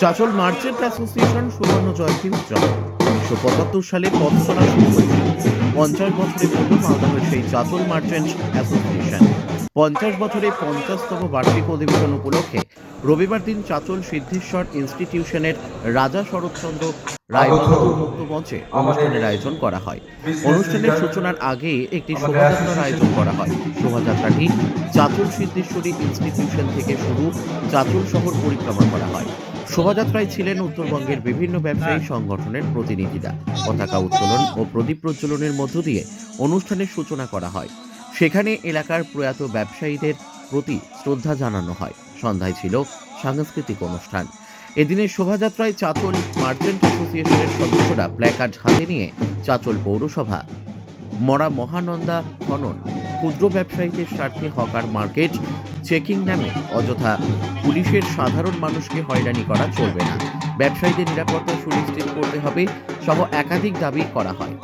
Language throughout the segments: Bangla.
চাচল মার্চেন্ট অ্যাসোসিয়েশন সুবর্ণ জয়ন্তী উদযাপন। উনিশশো পঁচাত্তর সালে পথ শুরু হয়েছিল পঞ্চাশ বছরে পূর্ণ মালদহের সেই চাচল মার্চেন্ট অ্যাসোসিয়েশন। পঞ্চাশ বছরে পঞ্চাশতম বার্ষিক অধিবেশন উপলক্ষে রবিবার দিন চাচল সিদ্ধেশ্বর ইনস্টিটিউশনের রাজা শরৎচন্দ্র রায় মুক্ত মঞ্চে অনুষ্ঠানের আয়োজন করা হয়। অনুষ্ঠানের সূচনার আগে একটি শোভাযাত্রার আয়োজন করা হয়। শোভাযাত্রাটি চাচল সিদ্ধেশ্বরী ইনস্টিটিউশন থেকে শুরু চাচল শহর পরিক্রমা করা হয়। শোভাযাত্রায় ছিলেন উত্তরবঙ্গের বিভিন্ন ব্যবসায়ী সংগঠনের প্রতিনিধিরা। পতাকা উত্তোলন ও প্রদীপ প্রজ্বলনের মধ্য দিয়ে অনুষ্ঠানের সূচনা করা হয়। সেখানে এলাকার প্রয়াত ব্যবসায়ীদের প্রতি শ্রদ্ধা জানানো হয়। সন্ধ্যায় ছিল সাংস্কৃতিক অনুষ্ঠান। এদিনের শোভাযাত্রায় চাচল মার্চেন্ট অ্যাসোসিয়েশনের সদস্যরা প্ল্যাকার্ড হাতে নিয়ে চাচল পৌরসভা, মরা মহানন্দা খনন ক্ষুদ্র ব্যবসায়ীদের স্বার্থে হকার মার্কেট, চেকিং নামে অযথা। পুলিশের সাধারণ মানুষকে হয়রানি করা চলবে না। ব্যবসায়ীদের নিরাপত্তা সুনিশ্চিত করতে হবে, সহ একাধিক দাবি করা হয়।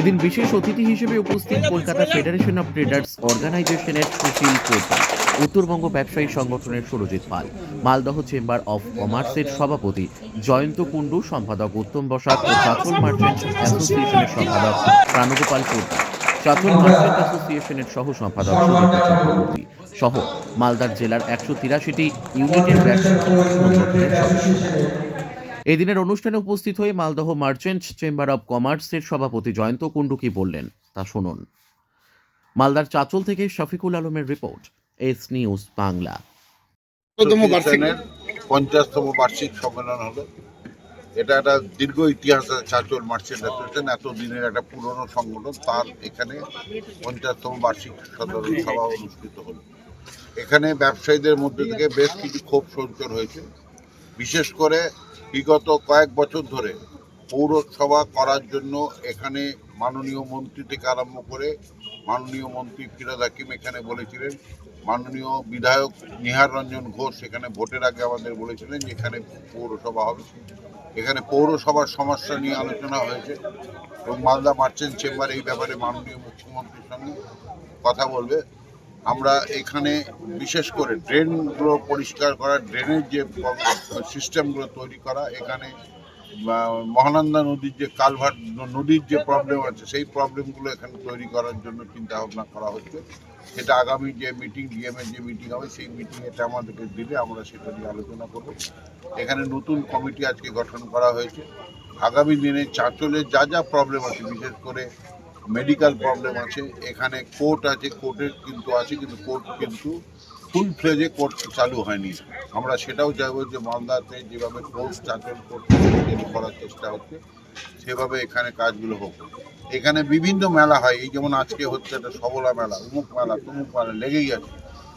এদিন বিশেষ অতিথি হিসেবে উপস্থিত কলকাতা ফেডারেশন অফ ট্রেডার্স অর্গানাইজেশনের সুশীল পোদ্দার উত্তরবঙ্গ ব্যবসায়ী সংগঠনের সুরজিৎ পাল, মালদহ চেম্বার অফ কমার্সের সভাপতি জয়ন্ত কুণ্ডু, সম্পাদক উত্তম বসাক ও চাচল মার্চেন্ট অ্যাসোসিয়েশনের সম্পাদক প্রাণগোপাল পোদ্দার। অ্যাসোসিয়েশনের সহ সম্পাদক চক্রবর্তী সহ মালদার জেলার একশো তিরাশিটি ইউনিটের এদিনের অনুষ্ঠানে উপস্থিত হয়ে মালদহ মার্চেন্ট চেম্বার অব কমার্সের সভাপতি জয়ন্ত কুণ্ডু কি বললেন তা শুনুন। মালদার চাচল থেকে শফিকুল আলমের রিপোর্ট এস নিউজ বাংলা। পঞ্চাশতম বার্ষিক সম্মেলন হলো এটা একটা দীর্ঘ ইতিহাস আছে চাচল মার্চেন্ট এত দিনের একটা পুরনো সংগঠন, তার এখানে পঞ্চাশতম বার্ষিক সাধারণ সভা অনুষ্ঠিত হলো। এখানে ব্যবসায়ীদের মধ্যে থেকে বেশ কিছু ক্ষোভ সঞ্চর হয়েছে। বিশেষ করে বিগত কয়েক বছর ধরে পৌরসভা করার জন্য এখানে মাননীয় মন্ত্রী থেকে আরম্ভ করে মাননীয় মন্ত্রী ফিরাদ হাকিম এখানে বলেছিলেন, মাননীয় বিধায়ক নিহার রঞ্জন ঘোষ এখানে ভোটের আগে আমাদের বলেছিলেন যে এখানে পৌরসভা হবে। এখানে পৌরসভার সমস্যা নিয়ে আলোচনা হয়েছে এবং মালদা মার্চেন্ট চেম্বার এই ব্যাপারে মাননীয় মুখ্যমন্ত্রীর সঙ্গে কথা বলবে। আমরা এখানে বিশেষ করে ড্রেনগুলো পরিষ্কার করা, ড্রেনের যে সিস্টেমগুলো তৈরি করা, এখানে আহ, মহানন্দা নদীর যে কালভার্ট নদীর যে প্রবলেম আছে সেই প্রবলেমগুলো এখানে তৈরি করার জন্য চিন্তা ভাবনা করা হচ্ছে। সেটা আগামী যে মিটিং ডিএমের যে মিটিং হবে সেই মিটিং এটা আমাদেরকে দিলে আমরা সেটা নিয়ে আলোচনা করব। এখানে নতুন কমিটি আজকে গঠন করা হয়েছে। আগামী দিনে চাঁচলে যা যা প্রবলেম আছে বিশেষ করে মেডিকেল প্রবলেম আছে এখানে কোর্ট আছে কোর্টের কিন্তু আছে কিন্তু কোর্ট কিন্তু ফুল ফ্লেজে কোর্ট চালু হয়নি। আমরা সেটাও চাইব যে মালদাতে যেভাবে কোর্ট চাচল কোর্ট করার চেষ্টা হচ্ছে, সেভাবে এখানে কাজগুলো হোক। এখানে বিভিন্ন মেলা হয়, এই যেমন আজকে হচ্ছে একটা সবলা মেলা, উমুক মেলা, তুমুক মেলা, লেগেই আছে।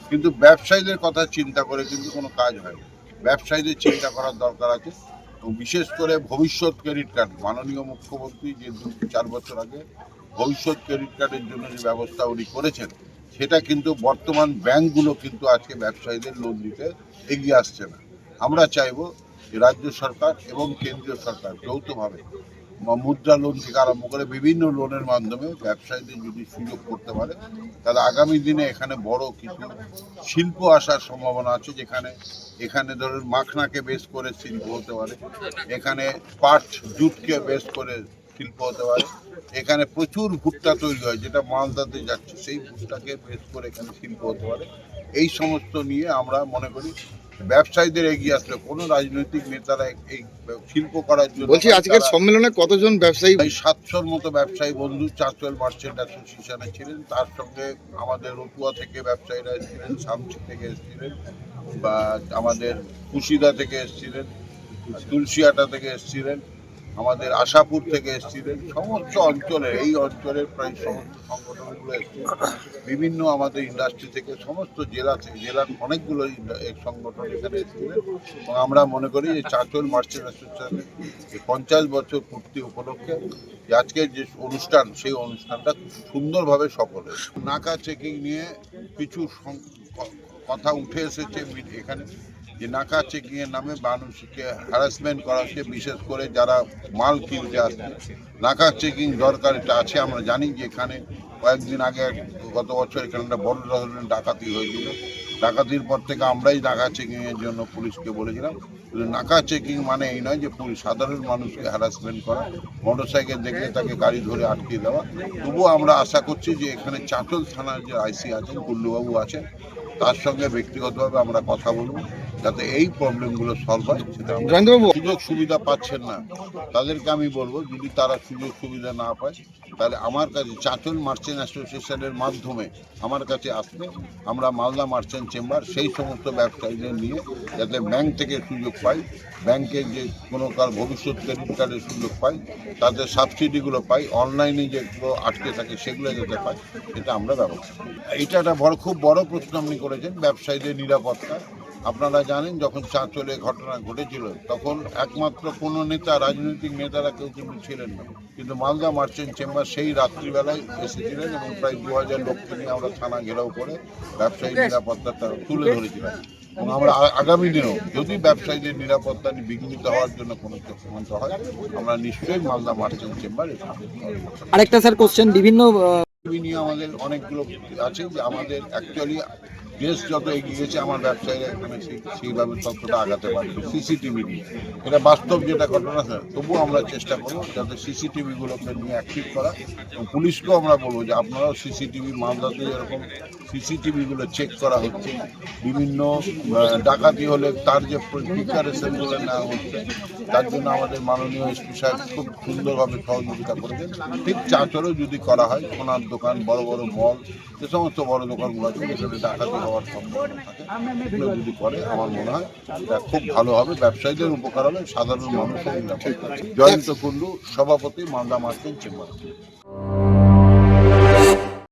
কিন্তু ব্যবসায়ীদের কথা চিন্তা করে কিন্তু কোনো কাজ হয় ব্যবসায়ীদের চিন্তা করার দরকার আছে। এবং বিশেষ করে ভবিষ্যৎ ক্রেডিট কার্ড, মাননীয় মুখ্যমন্ত্রী যে দু, চার বছর আগে ভবিষ্যৎ ক্রেডিট কার্ডের জন্য যে ব্যবস্থা উনি করেছেন সেটা কিন্তু বর্তমান ব্যাংকগুলো কিন্তু আজকে ব্যবসায়ীদের লোন দিতে এগিয়ে আসছে না। আমরা চাইব যে রাজ্য সরকার এবং কেন্দ্রীয় সরকার যৌথভাবে মুদ্রা লোন থেকে আরম্ভ করে বিভিন্ন লোনের মাধ্যমে ব্যবসায়ীদের যদি সুযোগ করতে পারে, তাহলে আগামী দিনে এখানে বড় কিছু শিল্প আসার সম্ভাবনা আছে যেখানে, এখানে ধরুন মাখনাকে বেশ করে শিল্প হতে পারে, এখানে পাট, জুটকে বেশ করে শিল্প হতে পারে। এখানে প্রচুর ভুট্টা তৈরি হয় যেটা মালদাতে যাচ্ছে সেই ভুট্টাকে বেস করে এখানে শিল্প হতে পারে। এই সমস্ত নিয়ে আমরা মনে করি ব্যবসায়ীদের এগিয়ে আসলে কোনো রাজনৈতিক নেতারা এই শিল্প করার জন্য বলছি আজকের সম্মেলনে কতজন ব্যবসায়ী? সাতশোর মতো ব্যবসায়ী বন্ধু চাঁচল মার্চেন্ট অ্যাসোসিয়েশনে ছিলেন। তার সঙ্গে আমাদের রতুয়া থেকে ব্যবসায়ীরা এসেছিলেন সামচি থেকে এসেছিলেন বা আমাদের কুশিদা থেকে এসেছিলেন তুলসিয়াটা থেকে এসেছিলেন। আমাদের আশাপুর থেকে এসেছিলেন সমস্ত অঞ্চলের, এই অঞ্চলের প্রায় সমস্ত সংগঠনগুলো এসেছিল। বিভিন্ন আমাদের ইন্ডাস্ট্রি থেকে সমস্ত জেলা থেকে, জেলার অনেকগুলো সংগঠন এখানে এসেছিলেন। এবং আমরা মনে করি যে চাঁচল মার্চেন্ট অ্যাসোসিয়েশনের এই পঞ্চাশ বছর পূর্তি উপলক্ষে আজকের যে অনুষ্ঠান, সেই অনুষ্ঠানটা খুব সুন্দরভাবে সফল হয়েছে। নাকা চেকিং নিয়ে কিছু কথা উঠে এসেছে, এখানে যে নাকা চেকিং এর নামে মানুষকে হ্যারাসমেন্ট করা হচ্ছে, বিশেষ করে যারা মাল কিনতে আসছে। নাকা চেকিং দরকার এটা আছে, আমরা জানি যে এখানে কয়েকদিন আগে গত বছর এখানে একটা বড় ধরনের ডাকাতি হয়েছিল। ডাকাতির পর থেকে আমরাই নাকা চেকিং এর জন্য পুলিশকে বলেছিলাম। নাকা চেকিং মানে এই নয় যে পুলিশ সাধারণ মানুষকে হ্যারাসমেন্ট করা মোটরসাইকেল দেখলে তাকে গাড়ি ধরে আটকে দেওয়া। তবুও আমরা আশা করছি যে এখানে চাটল থানার যে আইসি আছেন, কুল্লুবাবু আছেন, তার সঙ্গে ব্যক্তিগতভাবে আমরা কথা বলব। যাতে এই প্রবলেমগুলো সলভ হয় সেটা সুযোগ সুবিধা পাচ্ছেন না। তাদেরকে আমি বলব যদি তারা সুযোগ সুবিধা না পায় তাহলে আমার কাছে চাঁচল মার্চেন্ট অ্যাসোসিয়েশনের মাধ্যমে আমার কাছে আসবে। আমরা মালদা মার্চেন্ট চেম্বার সেই সমস্ত ব্যবসায়ীদের নিয়ে যাতে ব্যাংক থেকে সুযোগ পাই। ব্যাংকের যে কোনো কার ভবিষ্যৎ ক্রেডিট কার্ডের সুযোগ পাই তাদের সাবসিডিগুলো পাই অনলাইনে যেগুলো আটকে থাকে সেগুলো যাতে পাই সেটা আমরা ব্যবস্থা এটা একটা বড় খুব বড় প্রশ্ন আপনি করেছেন ব্যবসায়ীদের নিরাপত্তা। আপনারা জানেন যখন চাঁচলে ঘটনা ঘটেছিল তখন একমাত্র কোনো নেতা রাজনৈতিক নেতারা কেউ কিন্তু ছিলেন না। কিন্তু মালদা মার্চেন্ট চেম্বার সেই রাত্রিবেলায় এসেছিলেন এবং প্রায় দু হাজার লোককে নিয়ে আমরা থানা ঘেরাও করে ব্যবসায়ী নিরাপত্তাটা তুলে ধরেছিলাম। এবং আমরা আগামী দিনেও যদি ব্যবসায়ীদের নিরাপত্তা নিয়ে বিঘ্নিত হওয়ার জন্য কোনো চক্রান্ত হয় আমরা নিশ্চয়ই মালদা মার্চেন্ট চেম্বার আরেকটা স্যার কোশ্চেন বিভিন্ন নিয়ে আমাদের অনেকগুলো আছে যে আমাদের অ্যাকচুয়ালি দেশ যত এগিয়েছে আমার ব্যবসায়ীরা এখানে সেইভাবে তথ্যটা আগাতে পারবে সিসিটিভি নিয়ে। এটা বাস্তব যেটা ঘটনা, স্যার, তবুও আমরা চেষ্টা করব যাতে সিসিটিভিগুলোকে নিয়ে অ্যাক্টিভ করা। এবং পুলিশকেও আমরা বলব যে আপনারাও সিসিটিভি মালদাতে এরকম সিসিটিভিগুলো চেক করা হচ্ছে। বিভিন্ন ডাকাতি হলে তার যে প্রিপারেশনগুলো নেওয়া হচ্ছে তার জন্য আমাদের মাননীয় এসপি সাহেব খুব সুন্দরভাবে সহযোগিতা করেছেন। ঠিক চাঁচলেও যদি করা হয় সোনার দোকান বড় বড় মল যে সমস্ত বড় দোকানগুলো আছে যেখানে ডাকাতি হওয়ার সম্ভাবনা থাকে। এগুলো যদি করে আমার মনে হয় এটা খুব ভালো হবে। ব্যবসায়ীদের উপকার হবে সাধারণ মানুষের জয়ন্ত কুল্লু সভাপতি মালদা মার্কেট চেম্বার।